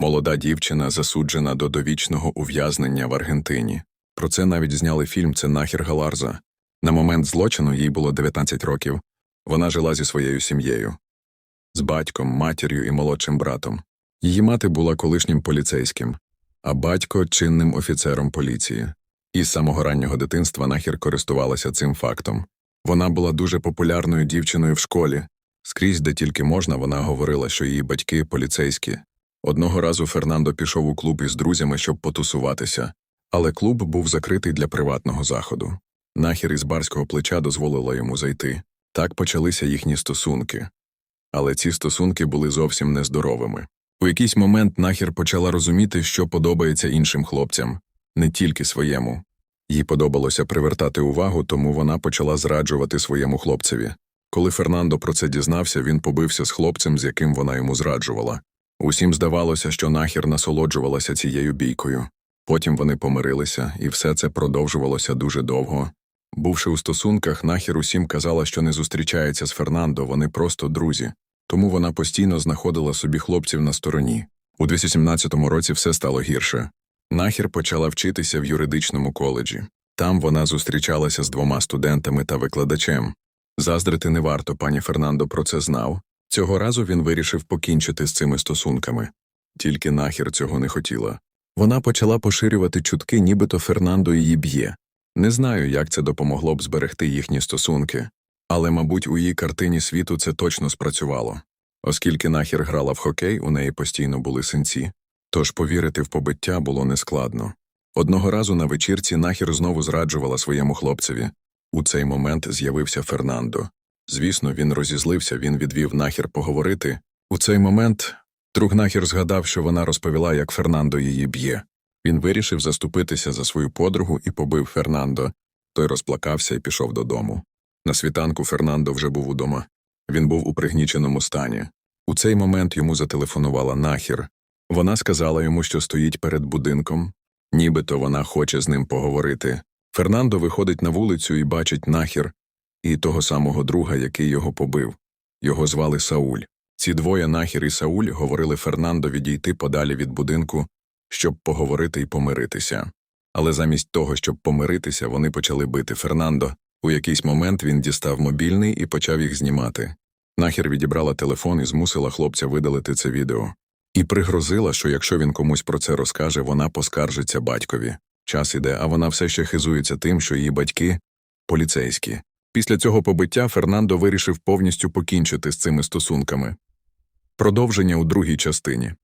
Молода дівчина засуджена до довічного ув'язнення в Аргентині. Про це навіть зняли фільм «Це нахер Галарза». На момент злочину їй було 19 років. Вона жила зі своєю сім'єю, з батьком, матір'ю і молодшим братом. Її мати була колишнім поліцейським, а батько чинним офіцером поліції. І з самого раннього дитинства нахер користувалася цим фактом. Вона була дуже популярною дівчиною в школі. Скрізь, де тільки можна, вона говорила, що її батьки поліцейські. Одного разу Фернандо пішов у клуб із друзями, щоб потусуватися, але клуб був закритий для приватного заходу. Нахер із барського плеча дозволила йому зайти. Так почалися їхні стосунки. Але ці стосунки були зовсім нездоровими. У якийсь момент нахер почала розуміти, що подобається іншим хлопцям, не тільки своєму. Їй подобалося привертати увагу, тому вона почала зраджувати своєму хлопцеві. Коли Фернандо про це дізнався, він побився з хлопцем, з яким вона йому зраджувала. Усім здавалося, що нахер насолоджувалася цією бійкою. Потім вони помирилися, і все це продовжувалося дуже довго. Бувши у стосунках, нахер усім казала, що не зустрічається з Фернандо, вони просто друзі. Тому вона постійно знаходила собі хлопців на стороні. У 2017 році все стало гірше. Нахер почала вчитися в юридичному коледжі. Там вона зустрічалася з двома студентами та викладачем. Заздрити не варто, пані Фернандо про це знав. Цього разу він вирішив покінчити з цими стосунками. Тільки нахер цього не хотіла. Вона почала поширювати чутки, нібито Фернандо її б'є. Не знаю, як це допомогло б зберегти їхні стосунки, але, мабуть, у її картині світу це точно спрацювало. Оскільки нахер грала в хокей, у неї постійно були синці. Тож повірити в побиття було нескладно. Одного разу на вечірці нахер знову зраджувала своєму хлопцеві. У цей момент з'явився Фернандо. Звісно, він розізлився, він відвів нахер поговорити. У цей момент друг нахер згадав, що вона розповіла, як Фернандо її б'є. Він вирішив заступитися за свою подругу і побив Фернандо. Той розплакався і пішов додому. На світанку Фернандо вже був удома. Він був у пригніченому стані. У цей момент йому зателефонувала нахер. Вона сказала йому, що стоїть перед будинком, нібито вона хоче з ним поговорити. Фернандо виходить на вулицю і бачить нахер і того самого друга, який його побив. Його звали Сауль. Ці двоє нахер і Сауль говорили Фернандо відійти подалі від будинку, щоб поговорити і помиритися. Але замість того, щоб помиритися, вони почали бити Фернандо. У якийсь момент він дістав мобільний і почав їх знімати. Нахер відібрала телефон і змусила хлопця видалити це відео. І пригрозила, що якщо він комусь про це розкаже, вона поскаржиться батькові. Час іде, а вона все ще хизується тим, що її батьки поліцейські. Після цього побиття Фернандо вирішив повністю покінчити з цими стосунками. Продовження у другій частині.